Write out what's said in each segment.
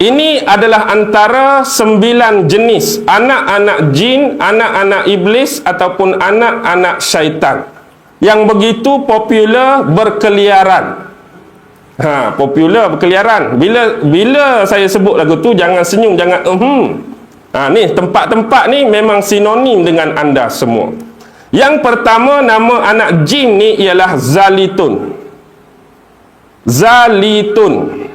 Ini adalah antara sembilan jenis anak-anak jin, anak-anak iblis ataupun anak-anak syaitan yang begitu popular berkeliaran. Ha, popular berkeliaran. Bila bila saya sebut lagu tu jangan senyum, jangan mhm. Ha ni tempat-tempat ni memang sinonim dengan anda semua. Yang pertama nama anak jin ni ialah Zalitun. Zalitun.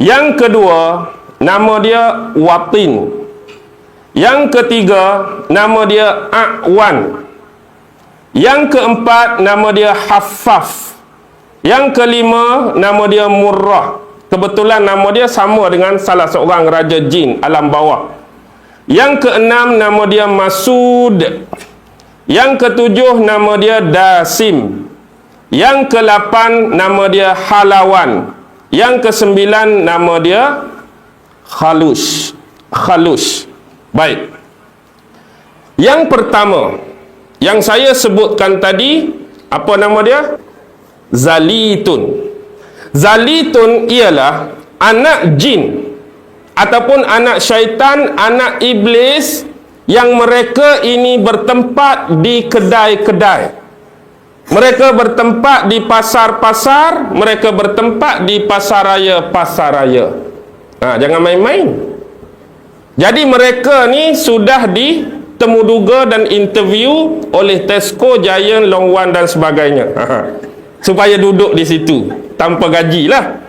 Yang kedua nama dia Watin. Yang ketiga nama dia A'wan. Yang keempat nama dia Haffaf. Yang kelima nama dia Murrah. Kebetulan nama dia sama dengan salah seorang raja jin alam bawah. Yang keenam nama dia Masud. Yang ketujuh nama dia Dasim. Yang kelapan nama dia Halawan. Yang kesembilan nama dia Khalus. Khalus. Baik. Yang pertama yang saya sebutkan tadi apa nama dia? Zalitun. Zalitun ialah anak jin ataupun anak syaitan, anak iblis yang mereka ini bertempat di kedai-kedai. Mereka bertempat di pasar-pasar, mereka bertempat di pasar raya-pasar raya. Ha, jangan main-main. Jadi mereka ni sudah ditemuduga dan interview oleh Tesco, Giant, Long One dan sebagainya. Ha supaya duduk di situ tanpa gaji lah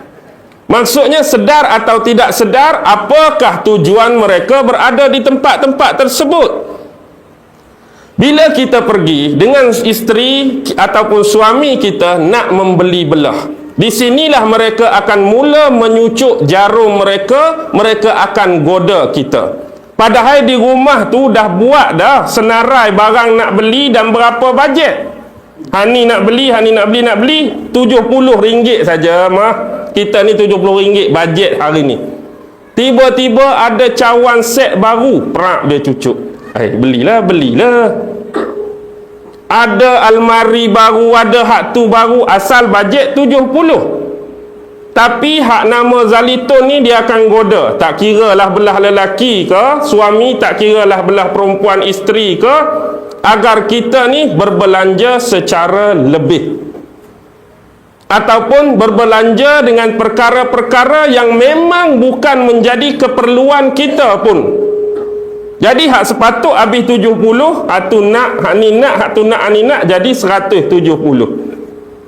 maksudnya sedar atau tidak sedar apakah tujuan mereka berada di tempat-tempat tersebut bila kita pergi dengan isteri ataupun suami kita nak membeli belah di sinilah mereka akan mula menyucuk jarum mereka mereka akan goda kita padahal di rumah tu dah buat dah senarai barang nak beli dan berapa bajet Hani nak beli, Hani nak beli, nak beli RM70 saja mah. Kita ni RM70 bajet hari ni. Tiba-tiba ada cawan set baru, perak dia cucuk. Eh, belilah, belilah. Ada almari baru, ada hak tu baru, asal bajet RM70. Tapi hak nama Zalitun ni dia akan goda. Tak kira lah belah lelaki ke, suami tak kira lah belah perempuan isteri ke, agar kita ni berbelanja secara lebih ataupun berbelanja dengan perkara-perkara yang memang bukan menjadi keperluan kita pun jadi hak sepatut habis 70 hak tu nak hak ni nak hak tu nak ni nak jadi 170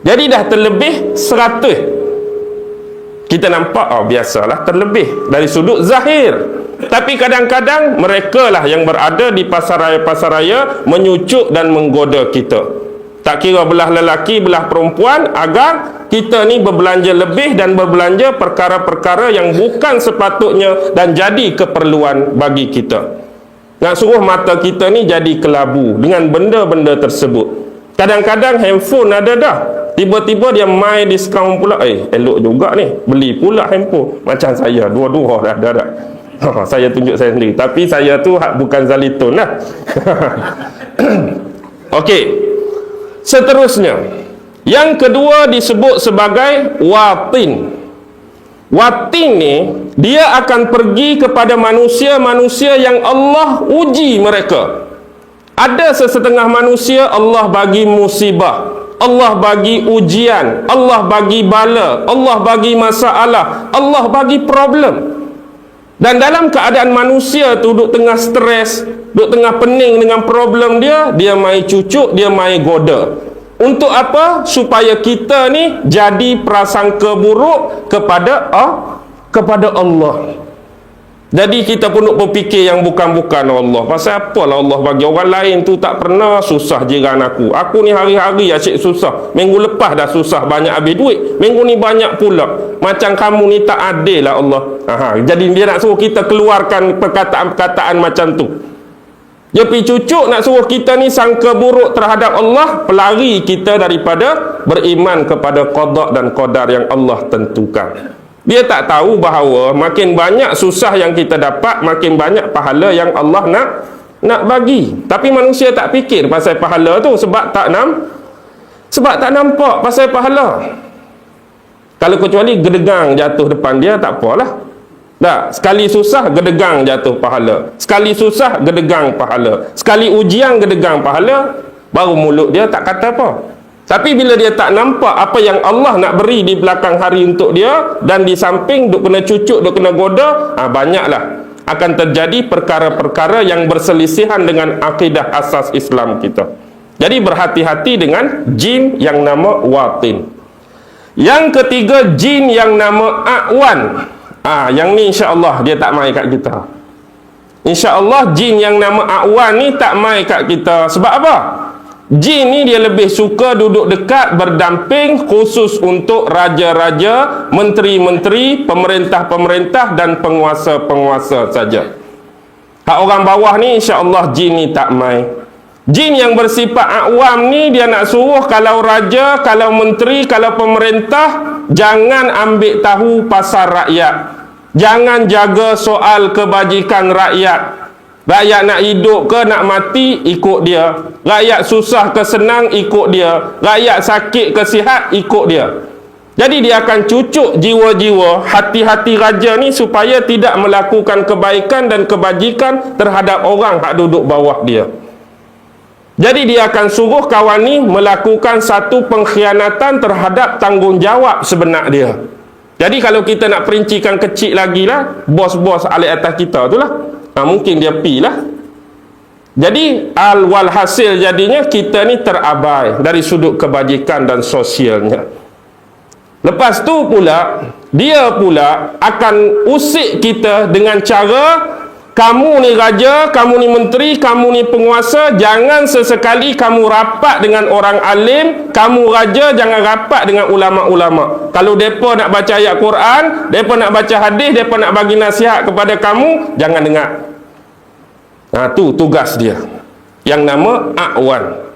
jadi dah terlebih 100 kita nampak oh biasalah terlebih dari sudut zahir tapi kadang-kadang mereka lah yang berada di pasar raya-pasar raya menyucuk dan menggoda kita. Tak kira belah lelaki, belah perempuan agar kita ni berbelanja lebih dan berbelanja perkara-perkara yang bukan sepatutnya dan jadi keperluan bagi kita. Nak suruh mata kita ni jadi kelabu dengan benda-benda tersebut. Kadang-kadang handphone ada dah. Tiba-tiba dia main diskaun pula. Eh, elok juga ni. Beli pula handphone. Macam saya, dua-dua dah ada dah. Ha, saya tunjuk saya sendiri tapi saya tu bukan zalitun lah Okey. Seterusnya yang kedua disebut sebagai watin Watin ni dia akan pergi kepada manusia-manusia yang Allah uji mereka ada sesetengah manusia Allah bagi musibah Allah bagi ujian Allah bagi bala Allah bagi masalah Allah bagi problem dan dalam keadaan manusia tu duduk tengah stres, duduk tengah pening dengan problem dia, dia mai cucuk, dia mai goda. Untuk apa? Supaya kita ni jadi prasangka buruk kepada ah, kepada Allah. Jadi kita pun nak berfikir yang bukan-bukan Allah. Pasal apalah Allah bagi orang lain tu tak pernah susah jiran aku. Aku ni hari-hari asyik susah. Minggu lepas dah susah banyak habis duit. Minggu ni banyak pula. Macam kamu ni tak adil lah Allah. Aha. Jadi dia nak suruh kita keluarkan perkataan-perkataan macam tu. Dia pergi cucuk nak suruh kita ni sangka buruk terhadap Allah. Pelari kita daripada beriman kepada qadar dan qadar yang Allah tentukan. Dia tak tahu bahawa makin banyak susah yang kita dapat, makin banyak pahala yang Allah nak nak bagi. Tapi manusia tak fikir pasal pahala tu sebab tak nam sebab tak nampak pasal pahala. Kalau kecuali gedegang jatuh depan dia tak apalah. Tak, sekali susah gedegang jatuh pahala. Sekali susah gedegang pahala. Sekali ujian gedegang pahala, baru mulut dia tak kata apa. Tapi bila dia tak nampak apa yang Allah nak beri di belakang hari untuk dia dan di samping duk kena cucuk, duk kena goda, ha, banyaklah akan terjadi perkara-perkara yang berselisihan dengan akidah asas Islam kita. Jadi berhati-hati dengan jin yang nama watin. Yang ketiga jin yang nama A'wan. Ah, yang ni insya-Allah dia tak mai kat kita. Insya-Allah jin yang nama A'wan ni tak mai kat kita. Sebab apa? Jin ni dia lebih suka duduk dekat berdamping khusus untuk raja-raja, menteri-menteri, pemerintah-pemerintah dan penguasa-penguasa saja. Hak orang bawah ni insya-Allah jin ni tak mai. Jin yang bersifat awam ni dia nak suruh kalau raja, kalau menteri, kalau pemerintah jangan ambil tahu pasal rakyat. Jangan jaga soal kebajikan rakyat. Rakyat nak hidup ke nak mati ikut dia. Rakyat susah ke senang ikut dia. Rakyat sakit ke sihat ikut dia. Jadi dia akan cucuk jiwa-jiwa hati-hati raja ni supaya tidak melakukan kebaikan dan kebajikan terhadap orang yang duduk bawah dia. Jadi dia akan suruh kawan ni melakukan satu pengkhianatan terhadap tanggungjawab sebenar dia. Jadi kalau kita nak perincikan kecil lagi lah, bos-bos alik atas kita tu lah. Ha, mungkin dia pi lah. Jadi al hasil jadinya kita ni terabai dari sudut kebajikan dan sosialnya. Lepas tu pula, dia pula akan usik kita dengan cara kamu ni raja, kamu ni menteri, kamu ni penguasa, jangan sesekali kamu rapat dengan orang alim, kamu raja jangan rapat dengan ulama-ulama. Kalau depa nak baca ayat Quran, depa nak baca hadis, depa nak bagi nasihat kepada kamu, jangan dengar. Nah, tu tugas dia. Yang nama A'wan.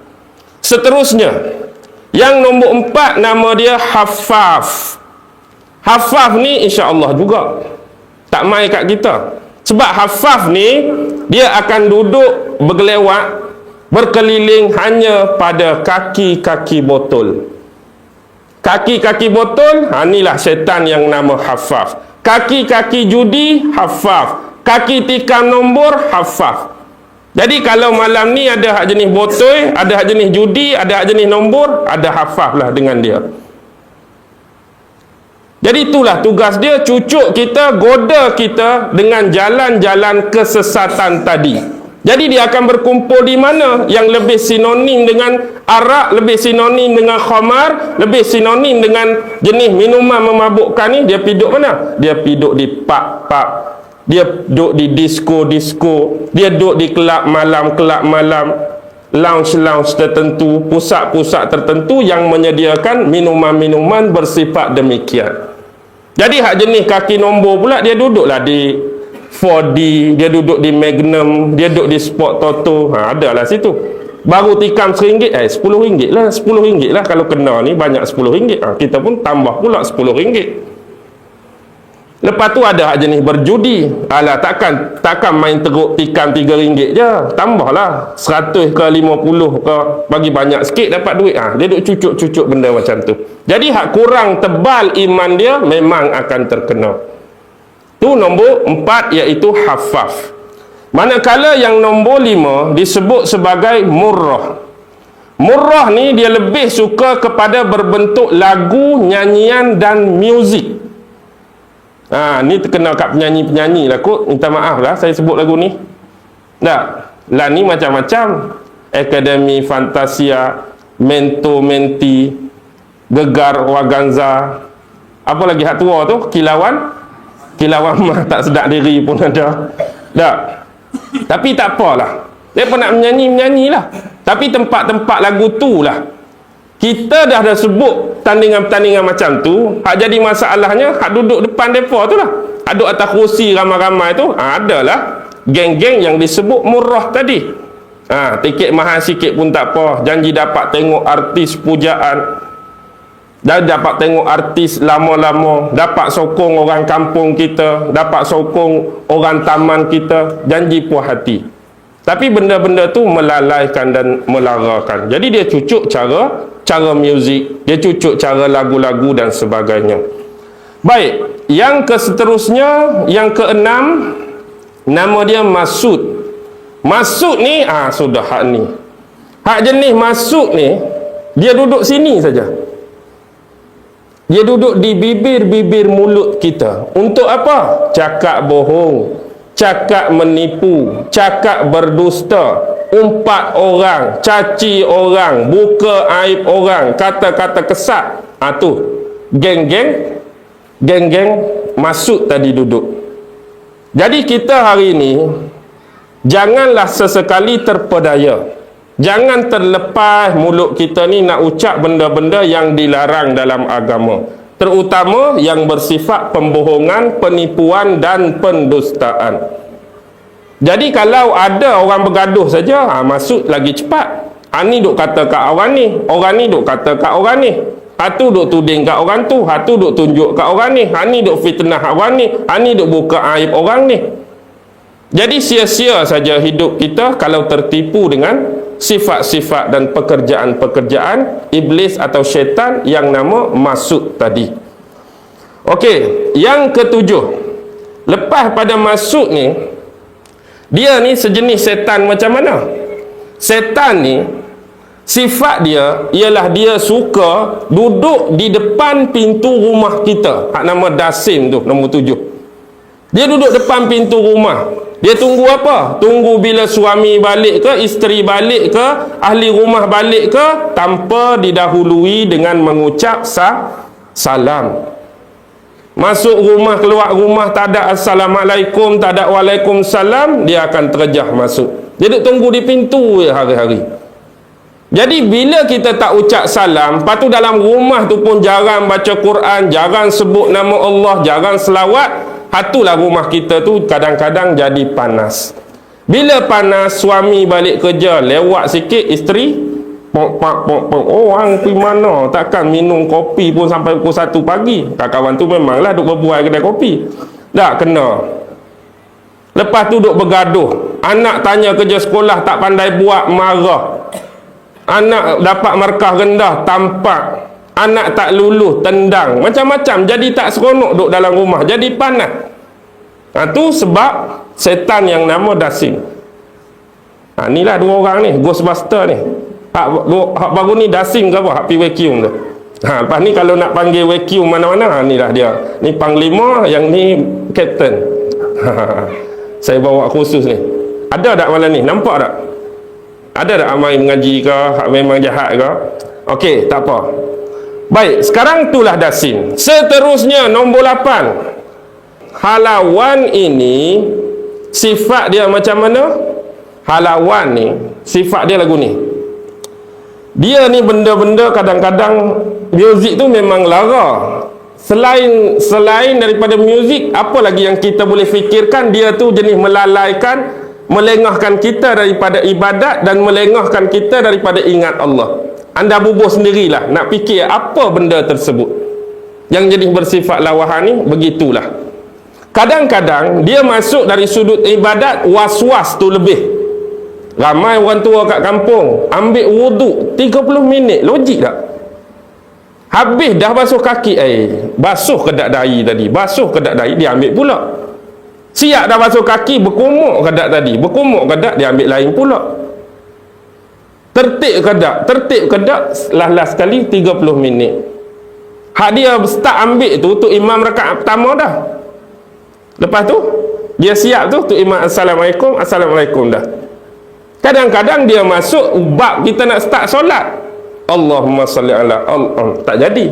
Seterusnya, yang nombor empat nama dia Hafaf. Hafaf ni insya-Allah juga tak mai kat kita. Sebab hafaf ni dia akan duduk bergelewat berkeliling hanya pada kaki-kaki botol. Kaki-kaki botol, ha inilah syaitan yang nama hafaf. Kaki-kaki judi hafaf. Kaki tikam nombor hafaf. Jadi kalau malam ni ada hak jenis botol, ada hak jenis judi, ada hak jenis nombor, ada hafaf lah dengan dia. Jadi itulah tugas dia cucuk kita, goda kita dengan jalan-jalan kesesatan tadi. Jadi dia akan berkumpul di mana yang lebih sinonim dengan arak, lebih sinonim dengan khamar, lebih sinonim dengan jenis minuman memabukkan ni, dia piduk mana? Dia piduk di pak-pak. Dia duduk di disco-disco. Dia duduk di kelab malam-kelab malam. Lounge-lounge tertentu, pusat-pusat tertentu yang menyediakan minuman-minuman bersifat demikian. Jadi hak jenis kaki nombor pula dia duduklah di 4D, dia duduk di Magnum, dia duduk di Sport Toto. Ha, ada lah situ. Baru tikam RM1, eh RM10 lah. RM10 lah kalau kena ni banyak RM10. Ha, kita pun tambah pula RM10. Lepas tu ada hak jenis berjudi. Alah takkan takkan main teruk tikam RM3 je. Tambahlah 100 ke 50 ke bagi banyak sikit dapat duit. Ah ha, dia duk cucuk-cucuk benda macam tu. Jadi hak kurang tebal iman dia memang akan terkena. Tu nombor 4 iaitu hafaf. Manakala yang nombor 5 disebut sebagai murrah. Murrah ni dia lebih suka kepada berbentuk lagu, nyanyian dan muzik. Ha, ni terkenal kat penyanyi-penyanyi lah kot. Minta maaf lah saya sebut lagu ni. Tak. Lah ni macam-macam. Akademi Fantasia, Mento Menti, Gegar Waganza. Apa lagi hak tua tu? Kilauan? Kilauan mah tak sedap diri pun ada. Tak. Tapi tak apalah. Dia pun nak menyanyi-menyanyi lah. Tapi tempat-tempat lagu tu lah kita dah dah sebut tandingan-tandingan macam tu hak jadi masalahnya hak duduk depan depa tu lah. Hak duduk atas kursi ramai-ramai tu ha, adalah geng-geng yang disebut murah tadi. Ha, tiket mahal sikit pun tak apa. Janji dapat tengok artis pujaan. Dan dapat tengok artis lama-lama. Dapat sokong orang kampung kita. Dapat sokong orang taman kita. Janji puas hati tapi benda-benda tu melalaikan dan melarakan jadi dia cucuk cara cara muzik, dia cucuk cara lagu-lagu dan sebagainya. Baik, yang keseterusnya, yang keenam, nama dia Masud. Masud ni, ah sudah hak ni. Hak jenis Masud ni, dia duduk sini saja. Dia duduk di bibir-bibir mulut kita. Untuk apa? Cakap bohong, cakap menipu, cakap berdusta, umpat orang, caci orang, buka aib orang, kata-kata kesat. Ah tu, geng-geng geng-geng masuk tadi duduk. Jadi kita hari ini janganlah sesekali terpedaya. Jangan terlepas mulut kita ni nak ucap benda-benda yang dilarang dalam agama terutama yang bersifat pembohongan, penipuan dan pendustaan. Jadi kalau ada orang bergaduh saja ha, masuk lagi cepat. Ha, ni duk kata kat orang ni orang ni duk kata kat orang ni. Hatu duk tuding kat orang tu, hatu duk tunjuk kat orang ni, ha ni duk fitnah orang ni, ha ni duk buka aib orang ni. Jadi sia-sia saja hidup kita kalau tertipu dengan sifat-sifat dan pekerjaan-pekerjaan iblis atau syaitan yang nama masuk tadi. Okey, yang ketujuh. Lepas pada masuk ni, dia ni sejenis setan macam mana? Setan ni Sifat dia ialah dia suka duduk di depan pintu rumah kita. Hak nama Dasim tu, nombor tujuh. Dia duduk depan pintu rumah. Dia tunggu apa? Tunggu bila suami balik ke, isteri balik ke, ahli rumah balik ke, tanpa didahului dengan mengucap sah, salam. Masuk rumah, keluar rumah, tak ada Assalamualaikum, tak ada Waalaikumsalam, dia akan terjah masuk. Dia tunggu di pintu hari-hari. Jadi bila kita tak ucap salam, lepas tu dalam rumah tu pun jarang baca Quran, jarang sebut nama Allah, jarang selawat, hatulah rumah kita tu kadang-kadang jadi panas. Bila panas, suami balik kerja, lewat sikit isteri, pok pok pok pok, oh orang pergi mana? Takkan minum kopi pun sampai pukul 1 pagi. Kawan tu memanglah duk berbual kedai kopi. Tak kena. Lepas tu duk bergaduh. Anak tanya kerja sekolah tak pandai buat, marah anak dapat markah rendah tampak anak tak luluh tendang. Macam-macam. Jadi tak seronok duduk dalam rumah. Jadi panas. Ha, tu sebab setan yang nama dasing ha, inilah dua orang ni. Ghostbuster ni. Hak, hak baru ni dasing ke apa? Hak pi vacuum tu. Ha, lepas ni kalau nak panggil vacuum mana-mana ha, inilah dia. Ni panglima yang ni captain. Saya bawa khusus ni. Ada tak malam ni? Nampak tak? Ada tak amai mengaji ke? Memang jahat ke? Okey, tak apa baik sekarang itulah dasin. Seterusnya nombor 8 halawan ini sifat dia macam mana? Halawan ni sifat dia lagu ni. Dia ni benda-benda kadang-kadang muzik tu memang lara. Selain selain daripada muzik apa lagi yang kita boleh fikirkan? Dia tu jenis melalaikan melengahkan kita daripada ibadat dan melengahkan kita daripada ingat Allah anda bubuh sendirilah. Nak fikir apa benda tersebut. Yang jadi bersifat lawahan ni begitulah. Kadang-kadang dia masuk dari sudut ibadat was-was tu lebih. Ramai orang tua kat kampung ambil wuduk 30 minit logik tak? Habis dah basuh kaki eh basuh kedak dahi tadi basuh kedak dahi dia ambil pula. Siap dah basuh kaki berkumuk kedak tadi. Berkumuk kedak dia ambil lain pula. Tertib kedak, tertib kedak last-last sekali 30 minit. Hak dia start ambil tu tu imam rakaat pertama dah. Lepas tu dia siap tu tu imam assalamualaikum assalamualaikum dah. Kadang-kadang dia masuk bab kita nak start solat. Allahumma salli ala Allah tak jadi.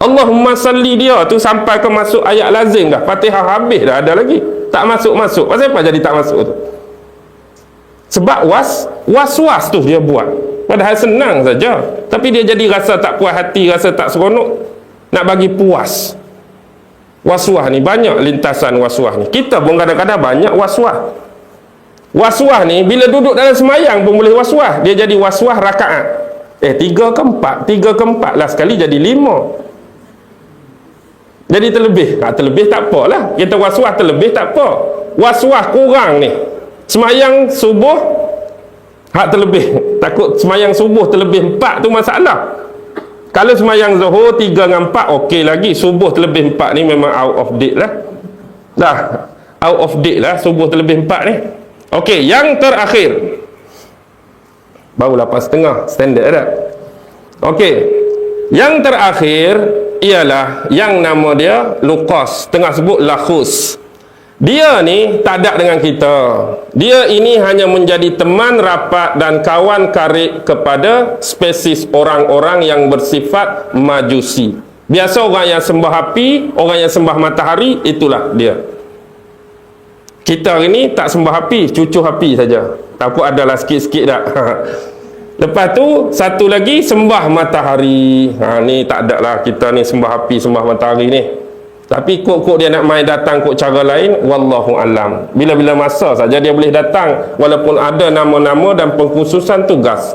Allahumma salli dia tu sampai ke masuk ayat lazim dah. Fatihah habis dah ada lagi tak masuk-masuk pasal apa jadi tak masuk tu sebab was was-was tu dia buat. Padahal senang saja. Tapi dia jadi rasa tak puas hati rasa tak seronok nak bagi puas. Was-was ni banyak lintasan was-was ni. Kita pun kadang-kadang banyak was-was. Was-was ni bila duduk dalam semayang pun boleh was-was. Dia jadi was-was rakaat. Eh tiga ke empat? Tiga ke empat lah sekali jadi lima. Jadi terlebih. Ha, terlebih tak apa lah. Kita was-was terlebih tak apa. Was-was kurang ni semayang subuh hak terlebih takut semayang subuh terlebih empat tu masalah Kalau semayang zuhur 3 dengan 4 okey lagi. Subuh terlebih 4 ni memang out of date lah. Dah out of date lah subuh terlebih 4 ni. Okey, yang terakhir. Baru 8.30 standard dah. Okey. Yang terakhir ialah yang nama dia Lukas, tengah sebut Lakhus. Dia ni tak ada dengan kita. Dia ini hanya menjadi teman rapat dan kawan karib kepada spesies orang-orang yang bersifat majusi. Biasa orang yang sembah api, orang yang sembah matahari, itulah dia. Kita hari ni tak sembah api, cucuh api saja. Takut adalah sikit-sikit tak. Lepas tu, satu lagi sembah matahari. Ha, ni tak ada lah kita ni sembah api, sembah matahari ni. Tapi kok-kok dia nak main datang kok cara lain, wallahu alam. Bila-bila masa saja dia boleh datang walaupun ada nama-nama dan pengkhususan tugas.